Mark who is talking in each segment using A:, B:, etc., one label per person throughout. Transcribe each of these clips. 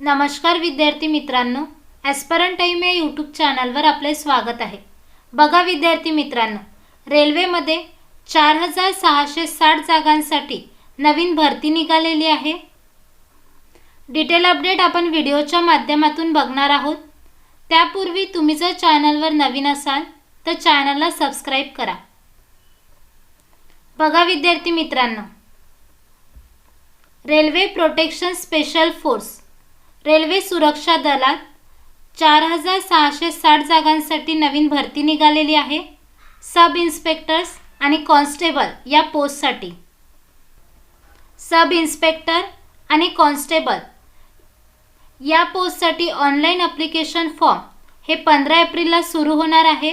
A: नमस्कार विद्यार्थी मित्रांनो ॲस्परन टाईम या यूट्यूब चॅनलवर आपले स्वागत आहे. बघा विद्यार्थी मित्रांनो रेल्वेमध्ये चार हजार सहाशे साठ जागांसाठी नवीन भरती निघालेली आहे. डिटेल अपडेट आपण व्हिडिओच्या माध्यमातून बघणार आहोत. त्यापूर्वी तुम्ही जर चॅनलवर नवीन असाल तर चॅनलला सबस्क्राईब करा. बघा विद्यार्थी मित्रांनो railway protection special force railway सुरक्षा दलात चार हजार सहाशे साठ जागांसाठी नवीन भरती निघालेली आहे. सब इन्स्पेक्टर्स आणि कॉन्स्टेबल या पोस्टसाठी. सब इन्स्पेक्टर आणि कॉन्स्टेबल या पोस्टसाठी ऑनलाईन अप्लिकेशन फॉर्म हे पंधरा एप्रिलला सुरू होणार आहे.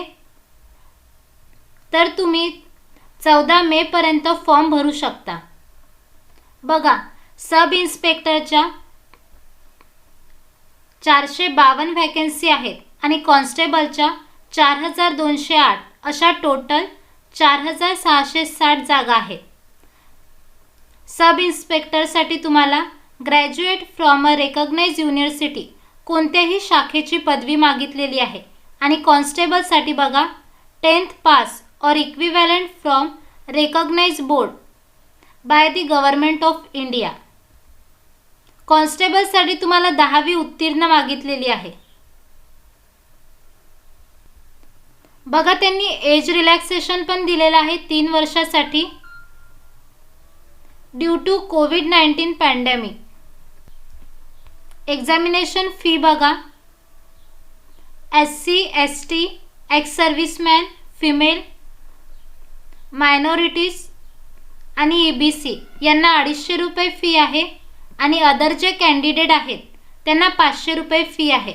A: तर तुम्ही चौदा मेपर्यंत फॉर्म भरू शकता. बघा सब इन्स्पेक्टरच्या चारशे बावन्न व्हॅकन्सी आहेत. आणि कॉन्स्टेबलच्या चार हजार दोनशे आठ अशा टोटल चार हजार सहाशे साठ जागा आहेत. सब इन्स्पेक्टरसाठी तुम्हाला graduate from a recognise university कोणत्याही शाखेची पदवी मागितलेली आहे. आणि कॉन्स्टेबलसाठी बघा टेन्थ पास और equivalent from recognise board by the government of India कॉन्स्टेबलसाठी तुम्हाला दहावी उत्तीर्ण मागितलेली आहे. बघा त्यांनी एज रिलॅक्सेशन पण दिलेलं आहे तीन वर्षासाठी. Due to COVID nineteen pandemic. Examination fee बघा. S C S T ex serviceman female minorities आणि ए बी सी यांना अडीचशे रुपये फी आहे. आणि अदर जे कॅन्डिडेट आहेत त्यांना पाचशे रुपये फी आहे.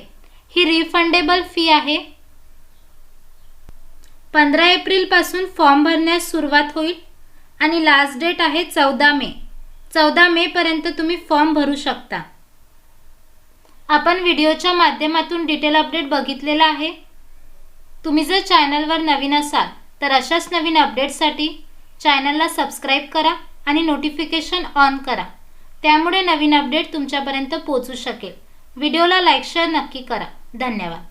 A: ही रिफंडेबल फी आहे. पंधरा एप्रिलपासून फॉर्म भरण्यास सुरुवात होईल आणि लास्ट डेट आहे चौदा मे. चौदा मेपर्यंत तुम्ही फॉर्म भरू शकता. आपण व्हिडिओच्या माध्यमातून डिटेल अपडेट बघितलेला आहे. तुम्ही जर चॅनलवर नवीन असाल तर अशाच नवीन अपडेटसाठी चॅनलला सबस्क्राईब करा आणि नोटिफिकेशन ऑन करा. त्यामुळे नवीन अपडेट तुमच्यापर्यंत पोचू शकेल. व्हिडिओला लाईक शेअर नक्की करा. धन्यवाद.